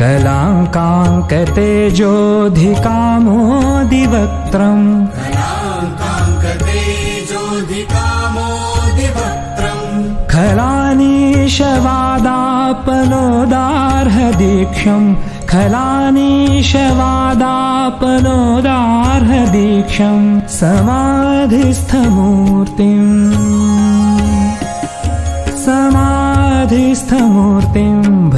कलाङ्काङ्कतेजोऽधिकामोदिवक्त्रम् खलानीशवादापनोदार्हदीक्षम् खलानीशवादापनोदार्हदीक्षम् समाधिस्थमूर्तिम्। समाधिस्थमूर्तिं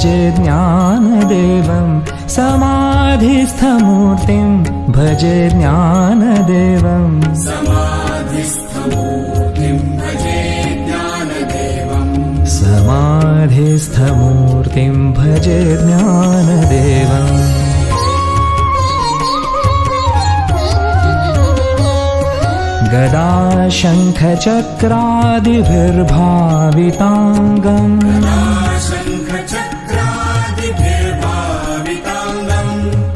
भजे ज्ञानदेवं समाधिस्थमूर्तिं भजे ज्ञानदेवम् समाधिस्थमूर्तिं भजे ज्ञानदेवम् गदा शङ्खचक्रादिभिर्भाविताङ्गम्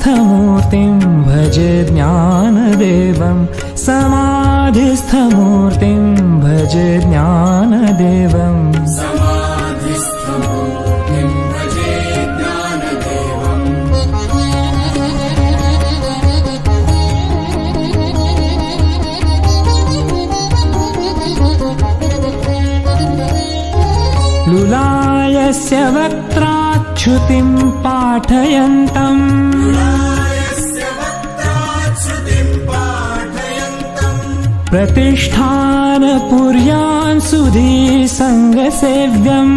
समाधिस्थमूर्तिं भज ज्ञानदेवं। समाधिस्थमूर्तिं भज ज्ञानदेवम् लुलायस्य वक्त्रा वक्त्राच्युतिं पाठयन्तम्। प्रतिष्ठानपुर्यान् सुधी सङ्गसेव्यम्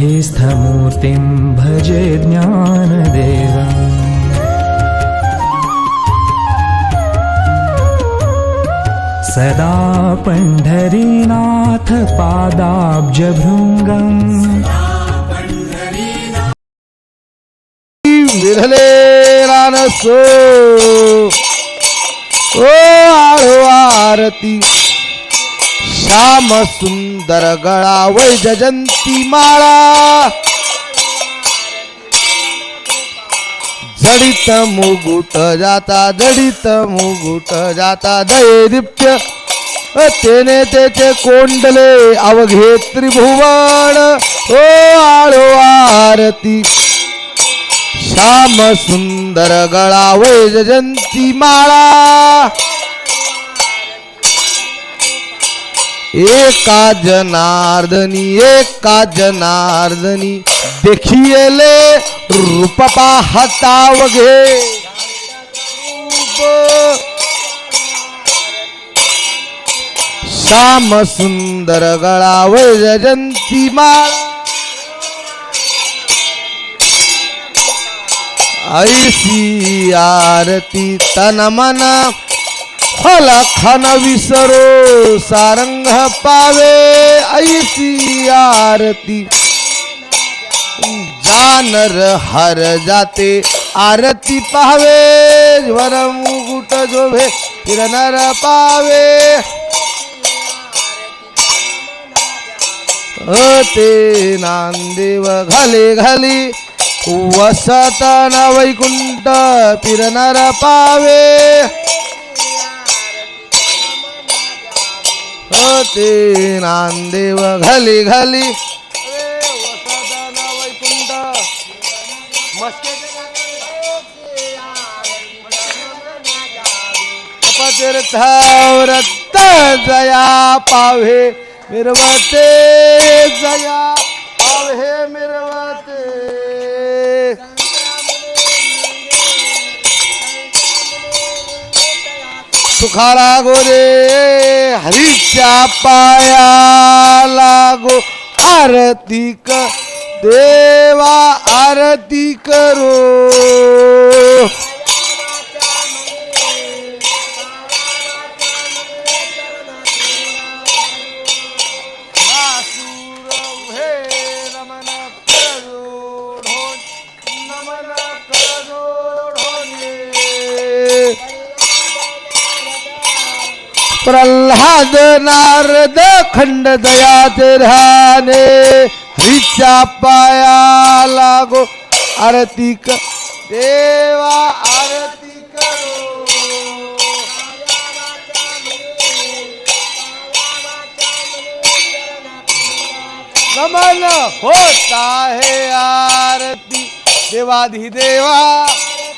समाधिस्थमूर्तिं भजे ज्ञानदेवम् सदा पण्ढरीनाथ पादाब्जभृङ्गम्। विरले रानसो। ओ आरती श्याम सुंदर गळा वैजयंती माळा. जडित मुगुट जाता जडित मुगुट जाता दये दिप्य तेने तेचे कोंडले अवघे त्रिभुवन. ओ आळो आरती. श्याम सुंदर गळा वैजयंती माळा. एका जनार्दनी एका जनार्दनी देखियले रूप पाहता वघे श्याम सुंदर गळा वैजयंती माळा. ऐसी आरती तन मन फल खन विसरो सारंग पावे ऐसी आरती। जानर हर जाते आरती पावे वर मुकुट जोभे फिरनर पावे। ते नांदेव घाले घाली वसतन वैकुंठ फिरनर पावे। ते नांदेव घाली घाली. वसतन वैकुंठ तीर्थाव्रत जया पावे मिरवते जया पावे मिर सुखाळा गोरे हरीच्या पाया लागो आरती क देवा आरती करो. प्रल्हाद नारद खंड दयाचे ध्याने हरीच्या पाया लागो। आरती क देवा आरती करो। नमन होता है आरती। देवाधिदेवा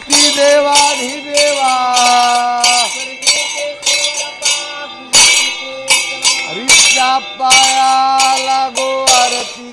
ती देवाधिदेवा। देवा पाया लागो आरती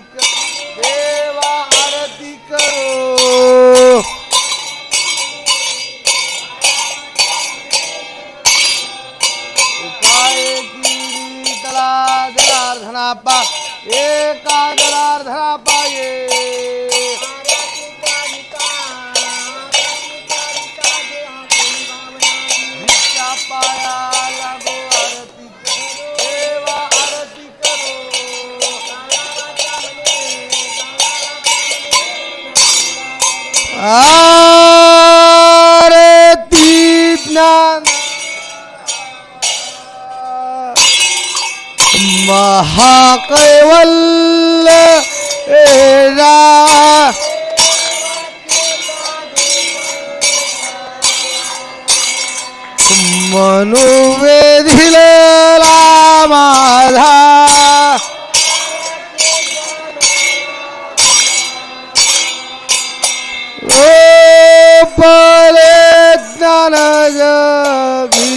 आरती ज्ञान महाकैवल रा. मनुवेधिलेला माझा ओ ज्ञान जगी।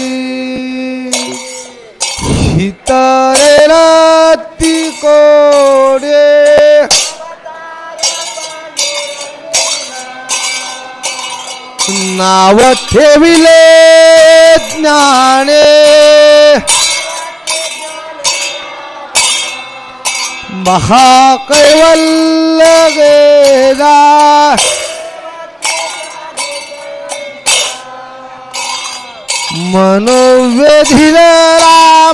हितरेला कोडे। नाव ठेविले ज्ञाने। महाकैवल्य गेला मनोवेधिला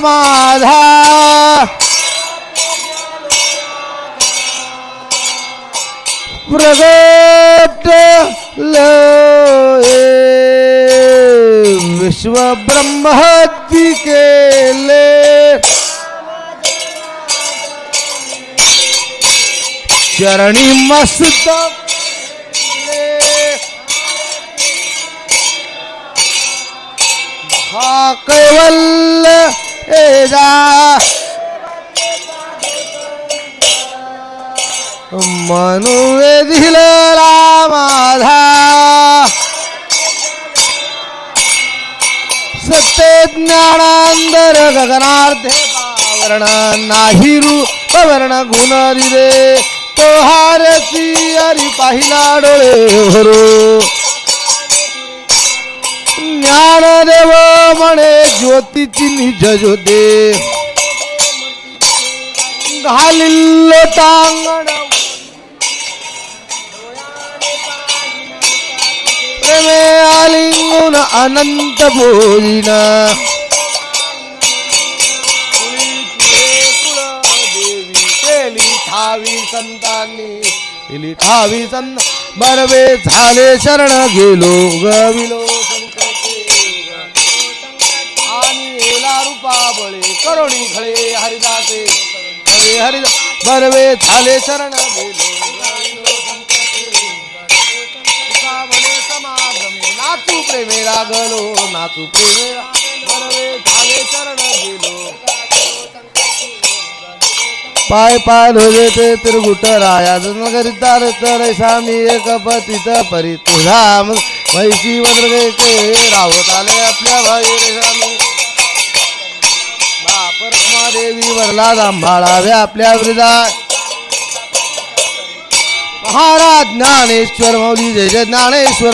माझा प्रगट विश्व ब्रह्महत्ती केले. चरणी मस्त हा कैवल्य एजा मनुवेधिला माझा सत्य ज्ञानांतर गगनार्थे पावरण नाही रूप वर्ण गुण दिले तो हारसी हरी पाहिला डोळे भरू. म्हणे ज्योतीची निज ज्योते. घालिल्लो टांगण प्रेमे आलिंगून अनंत बोलिना संतांनी. केली ठावी संत. बरवे झाले शरण गेलो गविलो. करुणी खळे हरिदासे हरे हरिदा बरवे झाले शरण गेलो समागमे प्रेमे लागलो नातू प्रेमे बरवे झाले शरण गेलो पाय पाय लोगे ते त्रिगुट राया जनगरितार तर सामी एक पतित परी तुझा वद्र वद्रगे ते रावत आले आपल्या भाई रे स्वामी. महादेवी देवी वरला जांभाळावे आपल्या वृदा महाराज ज्ञानेश्वर मौली जय जय ज्ञानेश्वर.